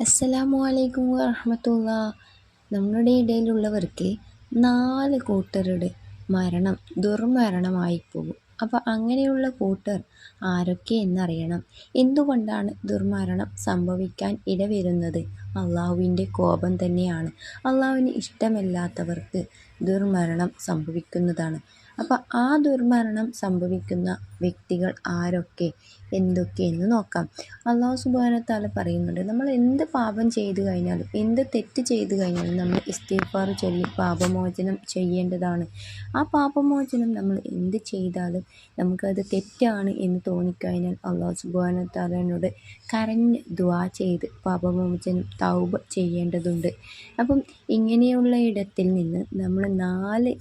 അസ്സലാമു അലൈക്കും വറഹമത്തുള്ള. നമ്മുടെ ഇടയിലുള്ളവർക്ക് നാല് കൂട്ടരുടെ മരണം ദുർമരണമായി പോകും. അപ്പോൾ അങ്ങനെയുള്ള കൂട്ടർ ആരൊക്കെ എന്നറിയണം. എന്തുകൊണ്ടാണ് ദുർമരണം സംഭവിക്കാൻ ഇടവരുന്നത്? അള്ളാഹുവിന്റെ കോപം തന്നെയാണ്. അള്ളാഹുവിന് ഇഷ്ടമല്ലാത്തവർക്ക് ദുർമരണം സംഭവിക്കുന്നതാണ്. അപ്പോൾ ആ ദുർമരണം സംഭവിക്കുന്ന വ്യക്തികൾ ആരൊക്കെ? എന്തൊക്കെ? എന്ന് നോക്കാം. അള്ളാഹു സുബാനത്താല പറയുന്നുണ്ട് നമ്മൾ എന്ത് പാപം ചെയ്തു കഴിഞ്ഞാലും എന്ത് തെറ്റ് ചെയ്തു കഴിഞ്ഞാലും നമ്മൾ ഇസ്തീഫാർ ചൊല്ലി പാപമോചനം ചെയ്യേണ്ടതാണ്. ആ പാപമോചനം നമ്മൾ എന്ത് ചെയ്താലും നമുക്കത് തെറ്റാണ് എന്ന് തോന്നിക്കഴിഞ്ഞാൽ അള്ളാഹു സുബാനത്താലനോട് കരഞ്ഞ് ദ്വാ ചെയ്ത് പാപമോചനം തൗബ ചെയ്യേണ്ടതുണ്ട്. അപ്പം ഇങ്ങനെയുള്ള ഇടത്തിൽ നിന്ന് നമ്മൾ നാല്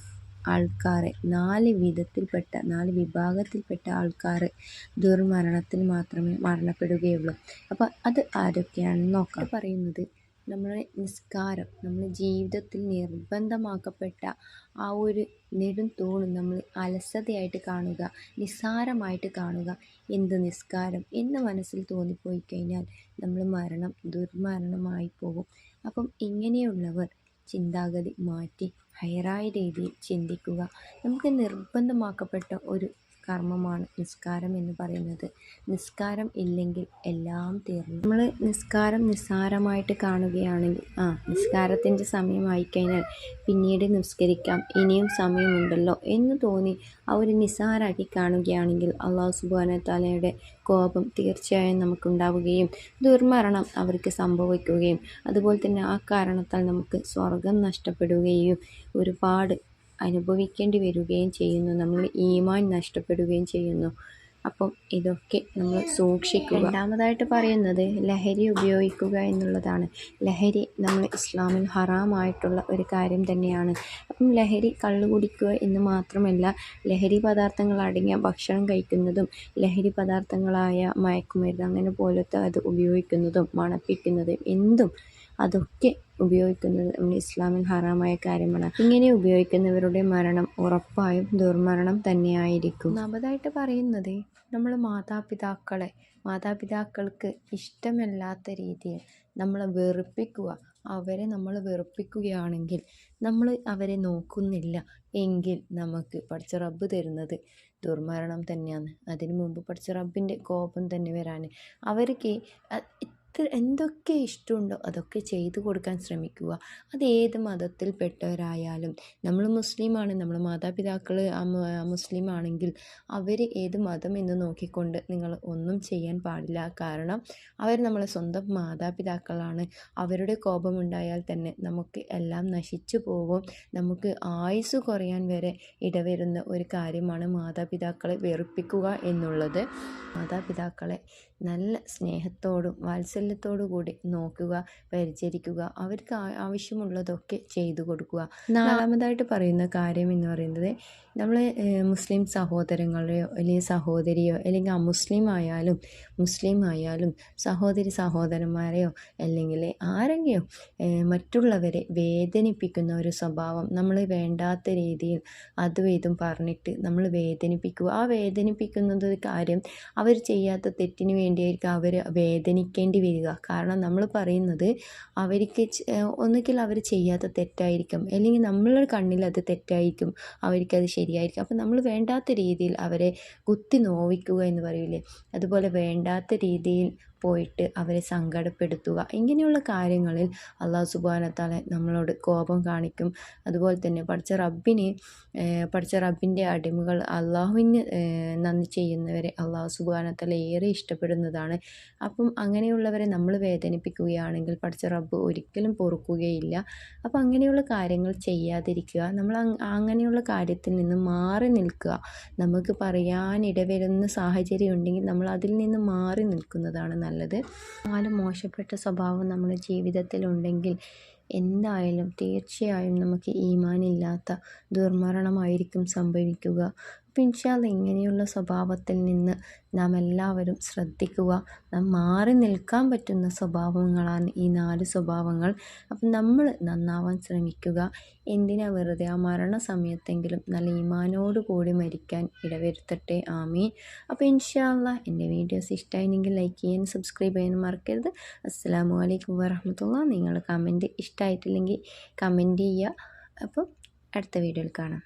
ആൾക്കാരെ നാല് വിധത്തിൽപ്പെട്ട നാല് വിഭാഗത്തിൽപ്പെട്ട ആൾക്കാർ ദുർമരണത്തിൽ മാത്രമേ മരണപ്പെടുകയുള്ളൂ. അപ്പോൾ അത് ആരൊക്കെയാണെന്ന് നോക്കാം. പറയുന്നത് നമ്മുടെ നിസ്കാരം നമ്മുടെ ജീവിതത്തിൽ നിർബന്ധമാക്കപ്പെട്ട ആ ഒരു നെടും തൂണും നമ്മൾ അലസതയായിട്ട് കാണുക നിസ്സാരമായിട്ട് കാണുക. എന്ത് നിസ്കാരം? എന്ന് മനസ്സിൽ തോന്നിപ്പോയി കഴിഞ്ഞാൽ നമ്മൾ മരണം ദുർമരണമായി പോകും. അപ്പം ഇങ്ങനെയുള്ളവർ ചിന്താഗതി മാറ്റി ഹയറായ രീതിയിൽ ചിന്തിക്കുക. നമുക്ക് നിർബന്ധമാക്കപ്പെട്ട ഒരു കർമ്മമാണ് നിസ്കാരം എന്ന് പറയുന്നത്. നിസ്കാരം ഇല്ലെങ്കിൽ എല്ലാം തീർന്നു. നമ്മൾ നിസ്കാരം നിസ്സാരമായിട്ട് കാണുകയാണെങ്കിൽ ആ നിസ്കാരത്തിന്റെ സമയമായി കഴിഞ്ഞാൽ പിന്നീട് നിസ്കരിക്കാം. ഇനിയും സമയമുണ്ടല്ലോ എന്ന് തോന്നി അവർ നിസ്സാരാക്കി കാണുകയാണെങ്കിൽ അള്ളാഹു സുബാന തലയുടെ കോപം തീർച്ചയായും നമുക്കുണ്ടാവുകയും ദുർമരണം അവർക്ക് സംഭവിക്കുകയും അതുപോലെ തന്നെ ആ കാരണത്താൽ നമുക്ക് സ്വർഗം നഷ്ടപ്പെടുകയും ഒരുപാട് അനുഭവിക്കേണ്ടി വരികയും ചെയ്യുന്നു. നമ്മൾ ഈമാൻ നഷ്ടപ്പെടുകയും ചെയ്യുന്നു. അപ്പം ഇതൊക്കെ നമ്മൾ സൂക്ഷിക്കുക. രണ്ടാമതായിട്ട് പറയുന്നത് ലഹരി ഉപയോഗിക്കുക എന്നുള്ളതാണ്. ലഹരി നമ്മൾ ഇസ്ലാമിൽ ഹറാമായിട്ടുള്ള ഒരു കാര്യം തന്നെയാണ്. അപ്പം ലഹരി കള്ളു കുടിക്കുക എന്ന് മാത്രമല്ല ലഹരി പദാർത്ഥങ്ങൾ അടങ്ങിയ ഭക്ഷണം കഴിക്കുന്നതും ലഹരി പദാർത്ഥങ്ങളായ മയക്കുമരുന്ന് അങ്ങനെ പോലത്തെ അത് ഉപയോഗിക്കുന്നതും മണപ്പിക്കുന്നതും എന്തും അതൊക്കെ ഉപയോഗിക്കുന്നത് നമ്മുടെ ഇസ്ലാമിൽ ഹറാമായ കാര്യമാണ്. ഇങ്ങനെ ഉപയോഗിക്കുന്നവരുടെ മരണം ഉറപ്പായും ദുർമരണം തന്നെയായിരിക്കും. ഒന്നാമതായിട്ട് പറയുന്നത് നമ്മൾ മാതാപിതാക്കളെ മാതാപിതാക്കൾക്ക് ഇഷ്ടമല്ലാത്ത രീതിയിൽ നമ്മൾ വെറുപ്പിക്കുക. അവരെ നമ്മൾ വെറുപ്പിക്കുകയാണെങ്കിൽ നമ്മൾ അവരെ നോക്കുന്നില്ല. എങ്കിൽ നമുക്ക് പഠിച്ച റബ്ബ് തരുന്നത് ദുർമരണം തന്നെയാണ്. അതിനു മുമ്പ് പഠിച്ച റബ്ബിന്റെ കോപം തന്നെ വരാൻ അവർക്ക് എന്തൊക്കെ ഇഷ്ടമുണ്ടോ അതൊക്കെ ചെയ്തു കൊടുക്കാൻ ശ്രമിക്കുക. അത് ഏത് മതത്തിൽപ്പെട്ടവരായാലും. നമ്മൾ മുസ്ലിമാണ് നമ്മൾ മാതാപിതാക്കൾ മുസ്ലിം ആണെങ്കിൽ അവർ ഏത് മതം എന്ന് നോക്കിക്കൊണ്ട് നിങ്ങൾ ഒന്നും ചെയ്യാൻ പാടില്ല. കാരണം അവർ നമ്മളെ സ്വന്തം മാതാപിതാക്കളാണ്. അവരുടെ കോപമുണ്ടായാൽ തന്നെ നമുക്ക് എല്ലാം നശിച്ചു പോകും. നമുക്ക് ആയുസ് കുറയാൻ വരെ ഇടവരുന്ന ഒരു കാര്യമാണ് മാതാപിതാക്കളെ വെറുപ്പിക്കുക എന്നുള്ളത്. മാതാപിതാക്കളെ നല്ല സ്നേഹത്തോടും വാത്സല്യത്തോടു കൂടി നോക്കുക പരിചരിക്കുക അവർക്ക് ആവശ്യമുള്ളതൊക്കെ ചെയ്തു കൊടുക്കുക. നാലാമതായിട്ട് പറയുന്ന കാര്യം എന്ന് പറയുന്നത് നമ്മൾ മുസ്ലിം സഹോദരങ്ങളെയോ അല്ലെങ്കിൽ സഹോദരിയോ അല്ലെങ്കിൽ അമുസ്ലിം ആയാലും മുസ്ലിം ആയാലും സഹോദരി സഹോദരന്മാരെയോ അല്ലെങ്കിൽ ആരെങ്കിലും മറ്റുള്ളവരെ വേദനിപ്പിക്കുന്ന ഒരു സ്വഭാവം നമ്മൾ വേണ്ടാത്ത രീതിയിൽ അതും ഇതും പറഞ്ഞിട്ട് നമ്മൾ വേദനിപ്പിക്കുക. ആ വേദനിപ്പിക്കുന്നത് കാര്യം അവർ ചെയ്യാത്ത തെറ്റിന് വേണ്ടിയായിരിക്കും അവർ വേദനിക്കേണ്ടി വരിക. കാരണം നമ്മൾ പറയുന്നത് അവർക്ക് ഒന്നുകിൽ അവർ ചെയ്യാത്ത തെറ്റായിരിക്കും അല്ലെങ്കിൽ നമ്മളുടെ കണ്ണിൽ അത് തെറ്റായിരിക്കും അവർക്കത് ശരിയായിരിക്കും. അപ്പം നമ്മൾ വേണ്ടാത്ത രീതിയിൽ അവരെ കുത്തി നോവിക്കുക എന്ന് പറയില്ലേ അതുപോലെ വേണ്ടാത്ത രീതിയിൽ പോയിട്ട് അവരെ സങ്കടപ്പെടുത്തുക. ഇങ്ങനെയുള്ള കാര്യങ്ങളിൽ അള്ളാഹു സുബാനത്താലെ നമ്മളോട് കോപം കാണിക്കും. അതുപോലെ തന്നെ പഠിച്ച റബ്ബിനെ പഠിച്ച റബ്ബിന്റെ അടിമകൾ അള്ളാഹുവിന് നന്ദി ചെയ്യുന്നവരെ അള്ളാഹു സുബാനത്താല ഏറെ ഇഷ്ടപ്പെടുന്നതാണ്. അപ്പം അങ്ങനെയുള്ളവരെ നമ്മൾ വേദനിപ്പിക്കുകയാണെങ്കിൽ പഠിച്ച റബ്ബ് ഒരിക്കലും പൊറുക്കുകയില്ല. അപ്പം അങ്ങനെയുള്ള കാര്യങ്ങൾ ചെയ്യാതിരിക്കുക. നമ്മൾ അങ്ങനെയുള്ള കാര്യത്തിൽ നിന്ന് മാറി നിൽക്കുക. നമുക്ക് പറയാനിടവരുന്ന സാഹചര്യം ഉണ്ടെങ്കിൽ നമ്മൾ അതിൽ നിന്ന് മാറി നിൽക്കുന്നതാണ് നല്ലത്. നാല് മോശപ്പെട്ട സ്വഭാവം നമ്മുടെ ജീവിതത്തിലുണ്ടെങ്കിൽ എന്തായാലും തീർച്ചയായും നമുക്ക് ഈമാനില്ലാത്ത ദുർമരണമായിരിക്കും സംഭവിക്കുക. അപ്പം ഇൻഷാല്ല ഇങ്ങനെയുള്ള സ്വഭാവത്തിൽ നിന്ന് നാം എല്ലാവരും ശ്രദ്ധിക്കുക. നാം മാറി നിൽക്കാൻ പറ്റുന്ന സ്വഭാവങ്ങളാണ് ഈ നാല് സ്വഭാവങ്ങൾ. അപ്പം നമ്മൾ നന്നാവാൻ ശ്രമിക്കുക. എന്തിനാ വെറുതെ ആ മരണ സമയത്തെങ്കിലും നല്ല ഈമാനോടുകൂടി മരിക്കാൻ ഇടവരുത്തട്ടെ? ആമീൻ. അപ്പോൾ ഇൻഷാല്ല എന്റെ വീഡിയോസ് ഇഷ്ടമായിരുന്നെങ്കിൽ ലൈക്ക് ചെയ്യാൻ സബ്സ്ക്രൈബ് ചെയ്യാനും മറക്കരുത്. അസ്സാം വലൈക്കും വരഹമത്തുള്ള നിങ്ങൾ കമന്റ് ഇഷ്ടമായിട്ടില്ലെങ്കിൽ കമന്റ് ചെയ്യുക. അപ്പോൾ അടുത്ത വീഡിയോയിൽ കാണാം.